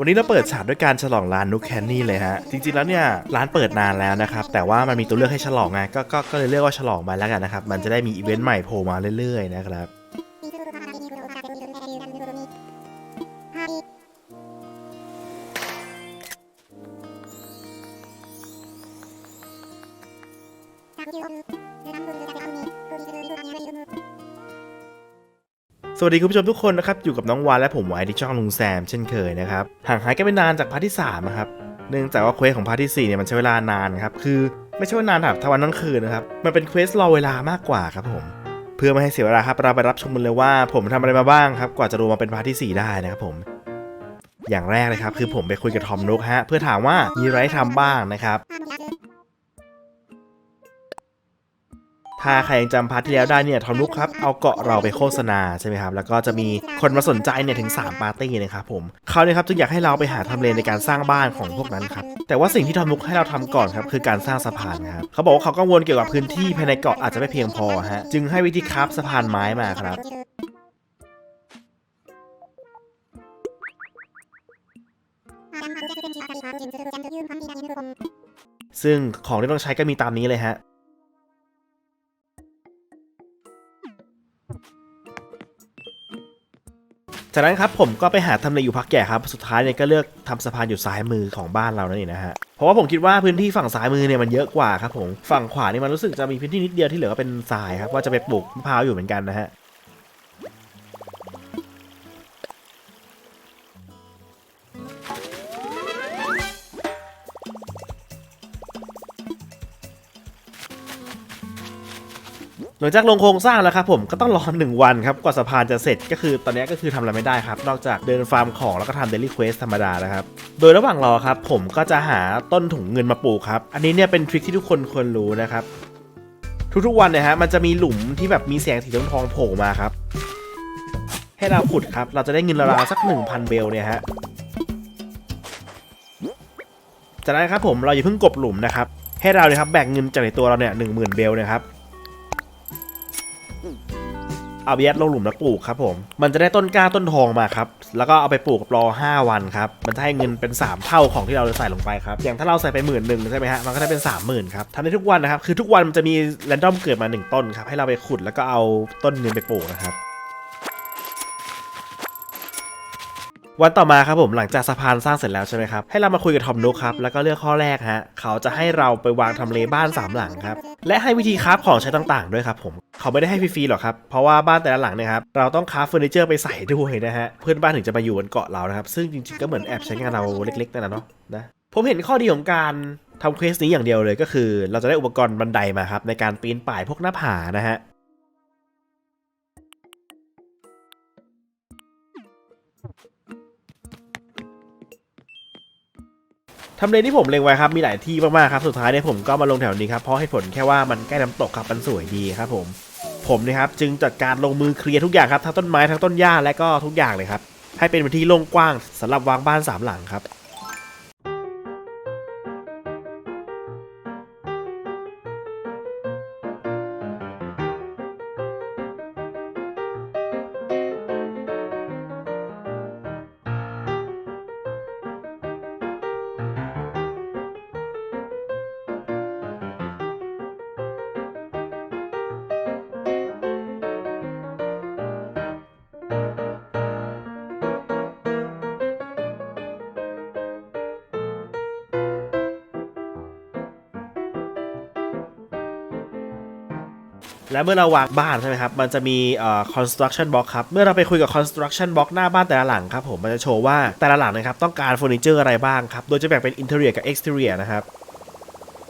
วันนี้เราเปิดฉากด้วยการฉลองร้านนุกแคนนี่เลยฮะ จริงๆแล้วเนี่ยร้านเปิดนานแล้วนะครับ แต่ว่ามันมีตัวเลือกให้ฉลองไงก็ก็ก็เลยเรียกว่าฉลองมาแล้วกันนะครับ มันจะได้มีอีเวนต์ใหม่โผล่มาเรื่อยๆนะครับ สวัสดีคุณผู้ชมทุกคนนะครับอยู่กับน้องวานและผมไว้ที่ช่องลุงแซมเช่นเคยนะครับห่างหายกันไปนานจากพาร์ทที่3นะครับเนื่องจากว่าเควสของพาร์ทที่4เนี่ยมันใช้เวลานานครับคือไม่ใช่ว่านานแบบทั้งวันทั้งคืนนะครับมันเป็นเควสรอเวลามากกว่าครับผมเพื่อไม่ให้เสียเวลาครับเราไปรับชมกันเลยว่า ผมทำอะไรมาบ้างครับกว่าจะรวมมาเป็นพาร์ทที่4ได้นะครับผม อย่างแรกเลยครับคือผมไปคุยกับทอมนุกฮะเพื่อถามว่ามีไรให้ทำบ้างนะครับ ถ้าใครยังจำพาร์ทที่แล้วได้เนี่ยทอมลุกครับเอาเกาะเราไปโฆษณาใช่ไหมครับแล้วก็จะมีคนมาสนใจเนี่ยถึง 3 ปาร์ตี้นะครับผมเขาเนี่ยครับจึงอยากให้เราไปหาทำเลในการสร้างบ้านของพวกนั้นครับแต่ว่าสิ่งที่ทอมลุกให้เราทำก่อนครับคือการสร้างสะพานครับเขาบอกว่าเขากังวลเกี่ยวกับพื้นที่ภายในเกาะอาจจะไม่เพียงพอฮะจึงให้วิธีคราฟสะพานไม้มาครับซึ่งของที่ต้องใช้ก็มีตามนี้เลยฮะ จากนั้นครับผมก็ไปหาทำเลอยู่พักแก่ครับ สุดท้ายเนี่ยก็เลือกทำสะพานอยู่ซ้ายมือของบ้านเรานั่นเองนะฮะ เพราะว่าผมคิดว่าพื้นที่ฝั่งซ้ายมือเนี่ยมันเยอะกว่าครับผม ฝั่งขวานี่มันรู้สึกจะมีพื้นที่นิดเดียวที่เหลือก็เป็นทรายครับว่าจะไปปลูกมะพร้าวอยู่เหมือนกันนะฮะ หลังจากลงโครงสร้างแล้วครับผมก็ต้องรอหนึ่งวันครับกว่าสะพานจะเสร็จก็คือตอนนี้ก็คือทำอะไรไม่ได้ครับ นอกจากเดินฟาร์มของแล้วก็ทำเดลี่เควสธรรมดานะครับ โดยระหว่างรอครับ ผมก็จะหาต้นถุงเงินมาปลูกครับ อันนี้เนี่ยเป็นทริคที่ทุกคนควรรู้นะครับ ทุกๆวันเนี่ยฮะมันจะมีหลุมที่แบบมีแสงสีทองทองๆโผล่มาครับ ให้เราขุดครับ เราจะได้เงินราวๆสัก 1,000 เบลเนี่ยฮะจากนั้นครับผมเราอย่าเพิ่งกบหลุมนะครับให้เราเนี่ยครับแบ่งเงินจากในตัวเราเนี่ยหนึ่งหมื่นเบลนะครับ เอาไปยัดลงหลุมแล้วปลูกครับผม มันจะได้ต้นกล้าต้นทองมาครับ แล้วก็เอาไปปลูกรอ 5 วันครับ มันจะให้เงินเป็น 3 เท่าของที่เราใส่ลงไปครับ อย่างถ้าเราใส่ไปหมื่นหนึ่งใช่ไหมฮะ มันก็ได้เป็น 3 0,000ครับทำได้ทุกวันนะครับ คือทุกวันมันจะมีแรนดอมเกิดมา 1 ต้นครับ ให้เราไปขุดแล้วก็เอาต้นเงินไปปลูกนะครับ วันต่อมาครับผมหลังจากสะพานสร้างเสร็จแล้วใช่ไหมครับให้เรามาคุยกับทอมนุกครับแล้วก็เลือกข้อแรกฮะเขาจะให้เราไปวางทำเลบ้านสามหลังครับและให้วิธีคราฟของใช้ต่างๆ ด้วยครับผมเขาไม่ได้ให้ฟรีๆหรอกครับเพราะว่าบ้านแต่ละหลังเนี่ยครับเราต้องคราฟเฟอร์นิเจอร์ไปใส่ด้วยนะฮะเพื่อนบ้านถึงจะมาอยู่บนเกาะเรานะครับซึ่งจริงๆก็เหมือนแอบใช้งานเราเล็กๆนั่นแหละเนาะนะผมเห็นข้อดีของการทำเควสนี้อย่างเดียวเลยก็คือ เราจะได้อุปกรณ์บันไดมาครับในการปีนป่ายพวกหน้าผานะฮะ ทำเลที่ผมเล็งไว้ครับมีหลายที่มากๆครับสุดท้ายเนี่ยผมก็มาลงแถวนี้ครับเพราะให้ผลแค่ว่ามันใกล้น้ำตกครับมันสวยดีครับผมผมนะครับจึงจัดการลงมือเคลียร์ทุกอย่างครับทั้งต้นไม้ทั้งต้นหญ้าและก็ทุกอย่างเลยครับให้เป็นพื้นที่โล่งกว้างสำหรับวางบ้านสามหลังครับ และเมื่อเราวางบ้านใช่ไหมครับ มันจะมีเอ่อ construction box ครับ เมื่อเราไปคุยกับ construction box หน้าบ้านแต่ละหลังครับผม มันจะโชว์ว่าแต่ละหลังนะครับต้องการเฟอร์นิเจอร์อะไรบ้างครับ โดยจะแบ่งเป็น interior กับ exterior นะครับ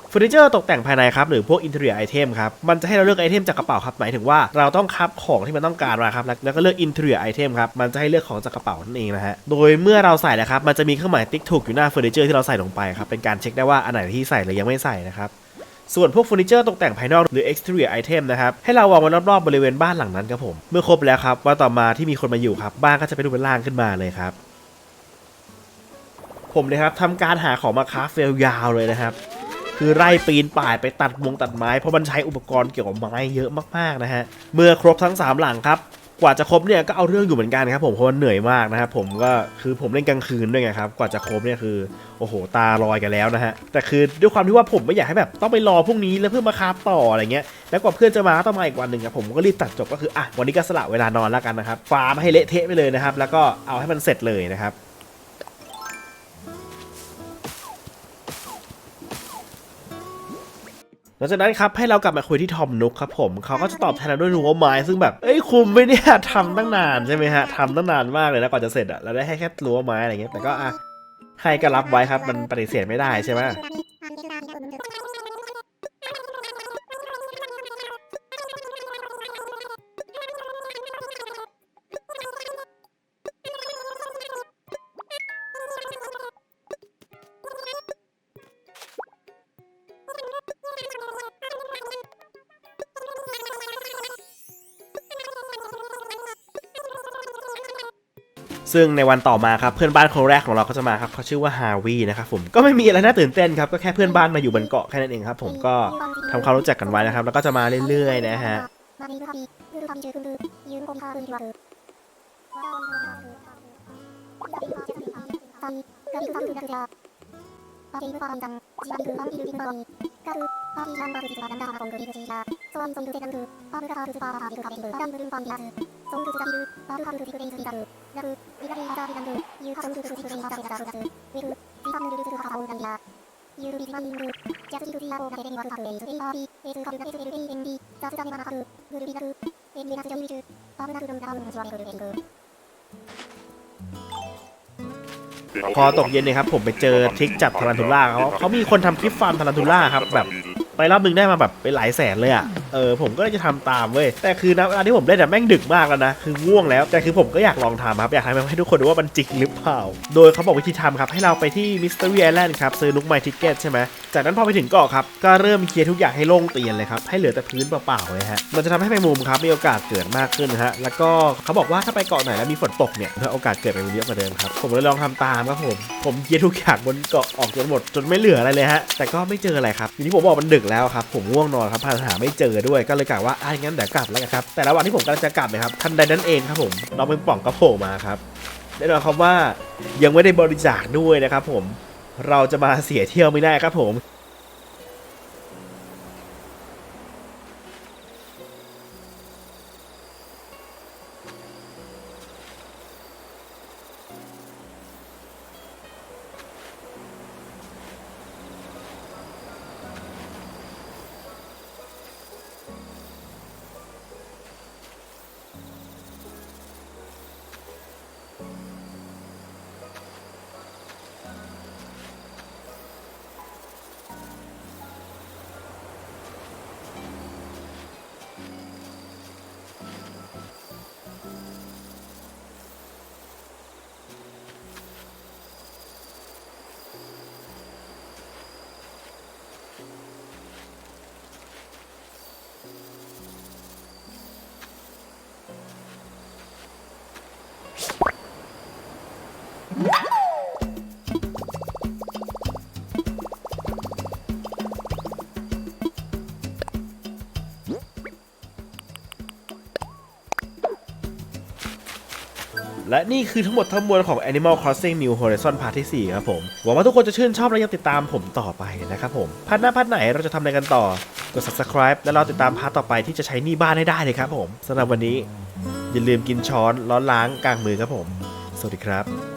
เฟอร์นิเจอร์ตกแต่งภายในครับหรือพวก interior item ครับมันจะให้เราเลือกไอเทมจากกระเป๋าครับหมายถึงว่าเราต้องคับของที่มันต้องการมาครับแล้วก็เลือก interior item ครับมันจะให้เลือกของจากกระเป๋านั่นเองนะฮะโดยเมื่อเราใส่นะครับมันจะมีเครื่องหมายติ๊กถูกอยู่หน้าเฟอร์นิเจอร์ที่เราใส่ลงไปครับเป็นการเช็คได้ว่าอันไหนที่ใส่หรือยังไม่ใส่นะครับ ส่วนพวกเฟอร์นิเจอร์ตกแต่งภายนอกหรือ exterior item นะครับ ให้เราวางไว้รอบๆบริเวณบ้านหลังนั้นครับผม เมื่อครบแล้วครับวันต่อมาที่มีคนมาอยู่ครับ บ้านก็จะเป็นรูปเป็นร่างขึ้นมาเลยครับ ผมเลยครับทำการหาของมาคราฟเฟลยาวเลยนะครับ คือไล่ปีนป่ายไปตัดมงตัดไม้เพราะมันใช้อุปกรณ์เกี่ยวกับไม้เยอะมากๆนะฮะ เมื่อครบทั้ง 3 หลังครับ กว่าจะครบเนี่ยก็เอาเรื่องอยู่เหมือนกันครับผมเพราะว่าเหนื่อยมากนะครับผมก็คือผมเล่นกลางคืนด้วยไงครับกว่าจะครบเนี่ยคือโอ้โหตาลอยกันแล้วนะฮะแต่คือด้วยความที่ว่าผมไม่อยากให้แบบต้องไปรอพรุ่งนี้แล้วเพื่อมาคาบต่ออะไรเงี้ยแล้วกว่าเพื่อนจะมาต้องมาอีกวันหนึ่งครับผมก็รีบตัดจบก็คืออะวันนี้ก็สละเวลานอนแล้วกันนะครับฟาร์มให้เละเทะไปเลยนะครับแล้วก็เอาให้มันเสร็จเลยนะครับ หลังจากนั้นครับให้เรากลับมาคุยที่ทอมนุกครับผมเขาก็จะตอบแทนเราด้วยรั้วไม้ซึ่งแบบเอ้ยคุมไหมเนี่ยทำตั้งนานใช่ไหมฮะทำตั้งนานมากเลยนะก่อนจะเสร็จอะเราได้ให้แค่รั้วไม้อะไรเงี้ยแต่ก็อะให้ก็รับไว้ครับมันปฏิเสธไม่ได้ใช่ไหม ซึ่งในวันต่อมาครับเพื่อนบ้านคนแรกของเราก็จะมาครับเขาชื่อว่าฮาวีนะครับผมก็ไม่มีอะไรน่าตื่นเต้นครับก็แค่เพื่อนบ้านมาอยู่บนเกาะแค่นั้นเองครับผมก็ทำความรู้จักกันไว้นะครับ แล้วก็จะมาเรื่อยๆนะฮะ マビルハビ、ウルファミジュクンル、ユンコンカーウリワク。ワラオンドラク。サイ、ガビルファンクラクジャー。パティルファンダン、ジバビルファンビルビンバロニ。ガル、パーティーナンバーズズバダンダーハコングリグジーラ。ソアンソンルテダンル、パブラハールズパーハービルカベンル、ダンブルンファンビラズ。ソンルズザビル、パールハルルフィクレイズビダル。ラブ、リガリーハザービダンル、ユーハソンルズフィクレイハザービダルダズ。ウィル、ビファンルルズルハハオンダンラ。ユールビビマンニング、ジャズリルディアオーガレベニワルハルエンズエイバービー、エーズカルナエズエルエイエンビ、ザズダネバナハル、グルビダル、エンビナスジョイルジュ、パブナルルンダウンズワレグルエング。 พอตกเย็นเนี่ยครับผมไปเจอทริกจับทารันทูล่าเขาเขามีคนทำคลิปฟาร์มทารันทูล่าครับแบบไปรอบนึงได้มาแบบไปหลายแสนเลยอ่ะ เออผมก็เลยจะทำตามเว้ยแต่คือนะเวลาที่ผมเล่นแต่แม่งดึกมากแล้วนะคือง่วงแล้วแต่คือผมก็อยากลองทำครับอยากให้ให้ทุกคนดูว่ามันจริงหรือเปล่า โดยเขาบอกวิธีทำครับให้เราไปที่มิส t ต r รี่ไอแลนด์ครับซื้อนุกไมทิเกตใช่ไหมจากนั้นพอไปถึงเกาะครับก็เริ่มเคลียร์ทุกอย่างให้โล่งเตียนเลยครับให้เหลือแต่พื้นเปล่าๆเลยฮะมันจะทำให้แมงมุมครับมีโอกาสเกิดมากขึ้นนะฮะแล้วก็เขาบอกว่าถ้าไปเกาะไหนแล้วมีฝนตกเนี่ยโอกาสเกิดแมงมุมเยอะกว่าเดิมครับผมเลยลองทำตามครับผมผมเคลียร์ทุกอย่างบนเกาะออกจนหมดจนไม่เหลืออะไรเลยฮะแต่ก็ไม่เจออะไรครับอย่างที่ผมบอกมันดึกแล้วครับผมง่วงนอนครับหาไม่เจอด้วยก็เลยกะว่าอะงั้นเดี๋ยวกลับแล้วกันครับแต่ระหว่างที่ผมกำลังจะกลับนะครับทันใดนั้นเองครับผมน้องเป็นป่องก็โผล่มาครับแน่นอนครับว่ายังไม่ได้บริจาคด้วยนะครับผมเราจะมาเสียเที่ยวไม่ได้ครับผม และนี่คือทั้งหมดทั้งมวลของ Animal Crossing New Horizon Part ที่ 4 ครับผม หวังว่าทุกคนจะชื่นชอบและยังติดตามผมต่อไปนะครับผมพาร์ทหน้าพาร์ทไหนเราจะทำอะไรกันต่อ กด subscribe และรอติดตามพาร์ทต่อไปที่จะใช้นี่บ้านให้ได้เลยครับผมสำหรับวันนี้ อย่าลืมกินช้อนร้อนล้างกลางมือครับผม สวัสดีครับ